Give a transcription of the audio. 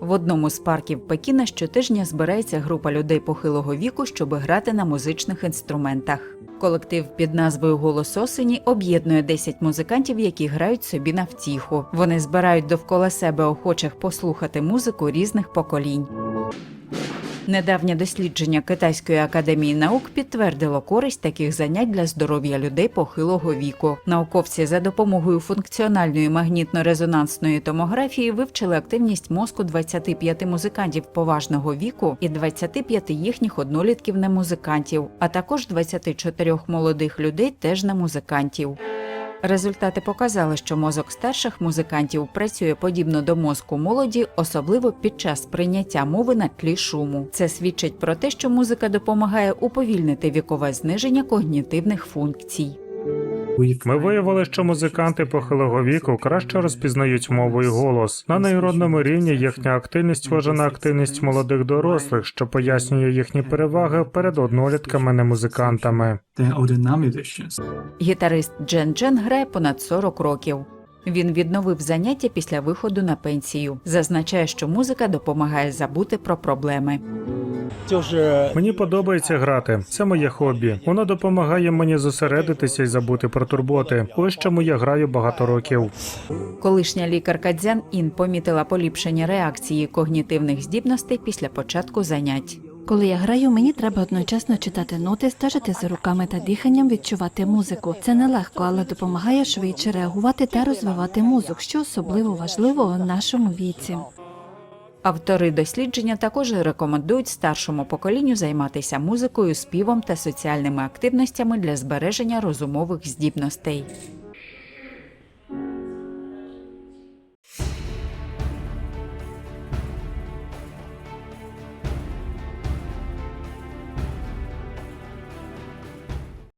В одному з парків Пекіна щотижня збирається група людей похилого віку, щоб грати на музичних інструментах. Колектив під назвою Голос осені об'єднує 10 музикантів, які грають собі на втіху. Вони збирають довкола себе охочих послухати музику різних поколінь. Недавнє дослідження Китайської академії наук підтвердило користь таких занять для здоров'я людей похилого віку. Науковці за допомогою функціональної магнітно-резонансної томографії вивчили активність мозку 25 музикантів поважного віку і 25 їхніх однолітків немузикантів, а також 24 молодих людей теж немузикантів. Результати показали, що мозок старших музикантів працює подібно до мозку молоді, особливо під час прийняття мови на тлі шуму. Це свідчить про те, що музика допомагає уповільнити вікове зниження когнітивних функцій. Ми виявили, що музиканти похилого віку краще розпізнають мову і голос. На нейронному рівні їхня активність схожа на активність молодих дорослих, що пояснює їхні переваги перед однолітками немузикантами. than older. Гітарист Джен Джен грає понад 40 років. Він відновив заняття після виходу на пенсію. Зазначає, що музика допомагає забути про проблеми. Мені подобається грати. Це моє хобі. Воно допомагає мені зосередитися і забути про турботи. Ось чому я граю багато років. Колишня лікарка Дзян Ін помітила поліпшення реакції когнітивних здібностей після початку занять. Коли я граю, мені треба одночасно читати ноти, стежити за руками та диханням, відчувати музику. Це нелегко, але допомагає швидше реагувати та розвивати мозок, що особливо важливо у нашому віці. Автори дослідження також рекомендують старшому поколінню займатися музикою, співом та соціальними активностями для збереження розумових здібностей.